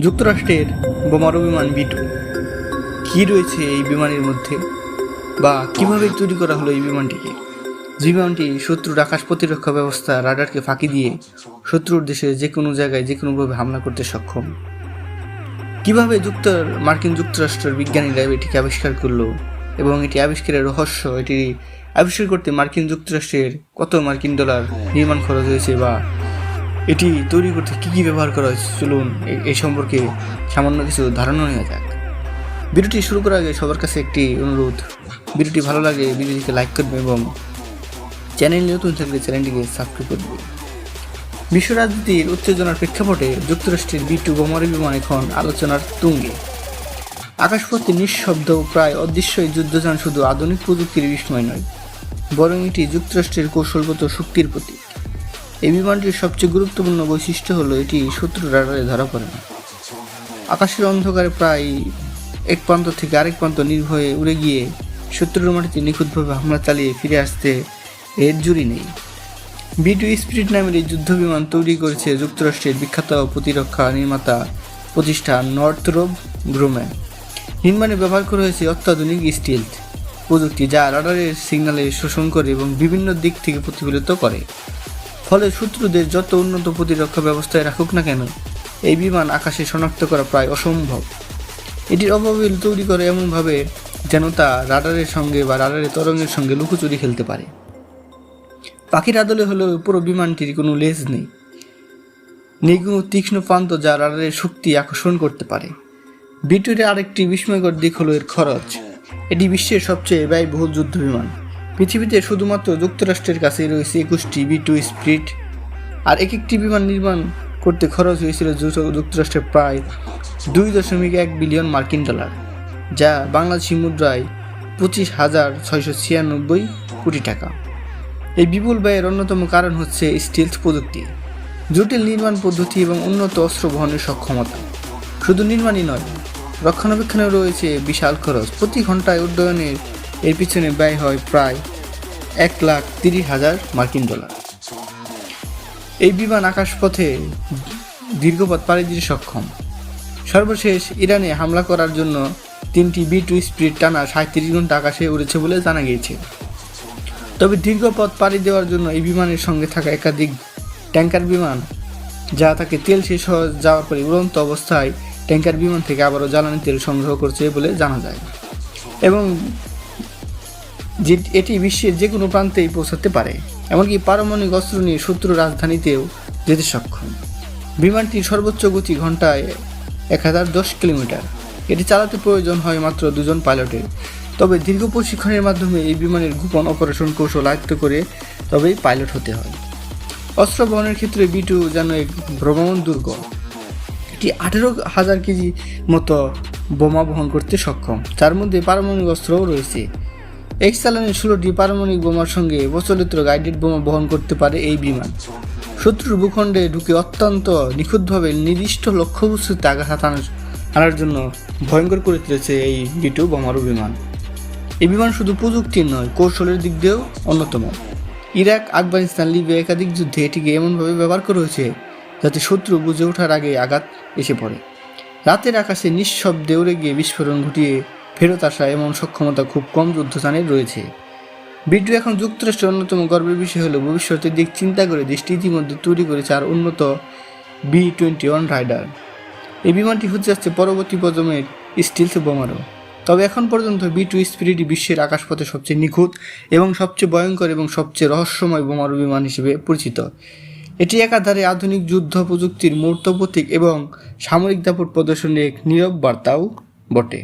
যুক্তরাষ্ট্রের বোমারু বিমান বিটু। কী রয়েছে এই বিমানের মধ্যে? বা কীভাবে তৈরি করা হলো এই বিমানটিকে? যে বিমানটি শত্রুর আকাশ প্রতিরক্ষা ব্যবস্থা রাডারকে ফাঁকি দিয়ে শত্রুর দেশে যে কোনো জায়গায় যে কোনোভাবে হামলা করতে সক্ষম। কীভাবে যুক্ত মার্কিন যুক্তরাষ্ট্রের বিজ্ঞানীরা এটিকে আবিষ্কার করল এবং এটি আবিষ্কারের রহস্য, এটি আবিষ্কার করতে মার্কিন যুক্তরাষ্ট্রের কত মার্কিন ডলার নির্মাণ খরচ হয়েছে বা এটি তৈরি করতে কী কী ব্যবহার করা হয়েছে? চলুন এই সম্পর্কে সামান্য কিছু ধারণা নেওয়া যাক। ভিডিওটি শুরু করার আগে সবার কাছে একটি অনুরোধ। ভিডিওটি ভালো লাগে, ভিডিওটিকে লাইক করবে এবং চ্যানেল নতুন থাকলে চ্যানেলটিকে সাবস্ক্রাইব করবে বিশ্ব রাজনীতির উত্তেজনার প্রেক্ষাপটে যুক্তরাষ্ট্রের বি টু বোমারু বিমান এখন আলোচনার তুঙ্গে। আকাশপথে নিঃশব্দ প্রায় অদৃশ্যই যুদ্ধযান শুধু আধুনিক প্রযুক্তির বিস্ময় নয়, বরং এটি যুক্তরাষ্ট্রের কৌশলগত শক্তির প্রতীক। এই বিমানটির সবচেয়ে গুরুত্বপূর্ণ বৈশিষ্ট্য হলো এটি শত্রু রাডারে ধরা পড়ে না। আকাশের অন্ধকারে প্রায় এক প্রান্ত থেকে আরেক প্রান্ত নির্ভয়ে উড়ে গিয়ে শত্রুর মাটিতে নিখুঁতভাবে হামলা চালিয়ে ফিরে আসতে এর জুড়ি নেই। বি টু স্পিরিট নামের এই যুদ্ধ বিমান তৈরি করেছে যুক্তরাষ্ট্রের বিখ্যাত প্রতিরক্ষা নির্মাতা প্রতিষ্ঠান নর্থরোব গ্রোম্যান। নির্মাণে ব্যবহার করা হয়েছে অত্যাধুনিক স্টিলথ প্রযুক্তি যা রাডারের সিগন্যালে শোষণ করে এবং বিভিন্ন দিক থেকে প্রতিফলিত করে। ফলে শত্রুদের যত উন্নত প্রতিরক্ষা ব্যবস্থায় রাখুক না কেন, এই বিমান আকাশে শনাক্ত করা প্রায় অসম্ভব। এটির অভাবে তৈরি করে এমনভাবে যেন তা রাডারের সঙ্গে বা রাডারের তরঙ্গের সঙ্গে লুকোচুরি খেলতে পারে। পাখির আদলে হলেও পুরো বিমানটির কোনো লেজ নেই। কোনো তীক্ষ্ণ প্রান্ত যা রাডারের শক্তি আকর্ষণ করতে পারে। বিটুরের আরেকটি বিস্ময়কর দিক হলো এর খরচ। এটি বিশ্বের সবচেয়ে ব্যয়বহুল যুদ্ধ বিমান। পৃথিবীতে শুধুমাত্র যুক্তরাষ্ট্রের কাছেই রয়েছে একুশটি বি টু স্প্রিট, আর এক একটি বিমান নির্মাণ করতে খরচ হয়েছিল যুক্ত- যুক্তরাষ্ট্রের প্রায় দুই দশমিক এক বিলিয়ন মার্কিন ডলার, যা বাংলাদেশি মুদ্রায় পঁচিশ হাজার ছয়শো ছিয়ানব্বই কোটি টাকা। এই বিপুল ব্যয়ের অন্যতম কারণ হচ্ছে স্টিলথ প্রযুক্তি, জটিল নির্মাণ পদ্ধতি এবং উন্নত অস্ত্র বহনের সক্ষমতা। শুধু নির্মাণই নয়, রক্ষণাবেক্ষণেও রয়েছে বিশাল খরচ। প্রতি ঘন্টায় উড্ডয়নের এর পিছনে ব্যয় হয় প্রায় এক লাখ তিরিশ হাজার মার্কিন ডলার। এই বিমান আকাশপথে দীর্ঘপথ পাড়ি দিতে সক্ষম। সর্বশেষ ইরানে হামলা করার জন্য তিনটি বি টু স্পিড টানা সাঁত্রিশ ঘণ্টা আকাশে উড়েছে বলে জানা গিয়েছে। তবে দীর্ঘ পথ পাড়ি দেওয়ার জন্য এই বিমানের সঙ্গে থাকা একাধিক ট্যাঙ্কার বিমান, যা তাকে তেল শেষ হয়ে যাওয়ার পরে উড়ন্ত অবস্থায় ট্যাঙ্কার বিমান থেকে আবারও জ্বালানি তেল সংগ্রহ করছে বলে জানা যায়। এবং যে এটি বিশ্বের যে কোনো প্রান্তেই পৌঁছাতে পারে, এমনকি পারমাণবিক অস্ত্র নিয়ে শত্রু রাজধানীতেও যেতে সক্ষম। বিমানটির সর্বোচ্চ গতি ঘন্টায় এক হাজার দশ কিলোমিটার। এটি চালাতে প্রয়োজন হয় মাত্র দুজন পাইলটের। তবে দীর্ঘ প্রশিক্ষণের মাধ্যমে এই বিমানের গোপন অপারেশন কৌশল আয়ত্ত করে তবেই পাইলট হতে হয়। অস্ত্র বহনের ক্ষেত্রে বিটু যেন এক ভ্রমণ দুর্গ। এটি আঠেরো হাজার কেজি মতো বোমা বহন করতে সক্ষম, যার মধ্যে পারমাণবিক অস্ত্রও রয়েছে। এক চালানের ষোলোটি পারমাণবিক বোমার সঙ্গে প্রচলিত গাইডেড বোমা বহন করতে পারে এই বিমান। শত্রুর ভূখণ্ডে ঢুকে অত্যন্ত নিখুঁতভাবে নির্দিষ্ট লক্ষ্যবস্তুতে আঘাত হানার- আনার জন্য ভয়ঙ্কর করে তুলেছে এই বিটু বোমারু বিমান। এই বিমান শুধু প্রযুক্তির নয়, কৌশলের দিক দিয়েও অন্যতম। ইরাক, আফগানিস্তান, লিবিয়া একাধিক যুদ্ধে এটিকে এমনভাবে ব্যবহার করা হয়েছে যাতে শত্রু বুঝে ওঠার আগে আঘাত এসে পড়ে। রাতের আকাশে নিঃশব্দে উড়ে গিয়ে বিস্ফোরণ ঘটিয়ে ফেরত আসা এমন সক্ষমতা খুব কম যুদ্ধযানের রয়েছে। বিটু এখন যুক্তরাষ্ট্রের অন্যতম গর্বের বিষয় হলো ভবিষ্যতের দিক চিন্তা করে দেশটি ইতিমধ্যে তৈরি করেছে আর উন্নত বি টোয়েন্টি ওয়ান রাইডার। এই বিমানটি হচ্ছে যাচ্ছে পরবর্তী প্রজন্মের স্টিলস বোমারও। তবে এখন পর্যন্ত বি টু স্পিরিটি বিশ্বের আকাশপথে সবচেয়ে নিখুঁত এবং সবচেয়ে ভয়ঙ্কর এবং সবচেয়ে রহস্যময় বোমারু বিমান হিসেবে পরিচিত। এটি একাধারে আধুনিক যুদ্ধ প্রযুক্তির মূর্ত প্রতীক এবং সামরিক দাপট প্রদর্শনের এক নীরব বার্তাও বটে।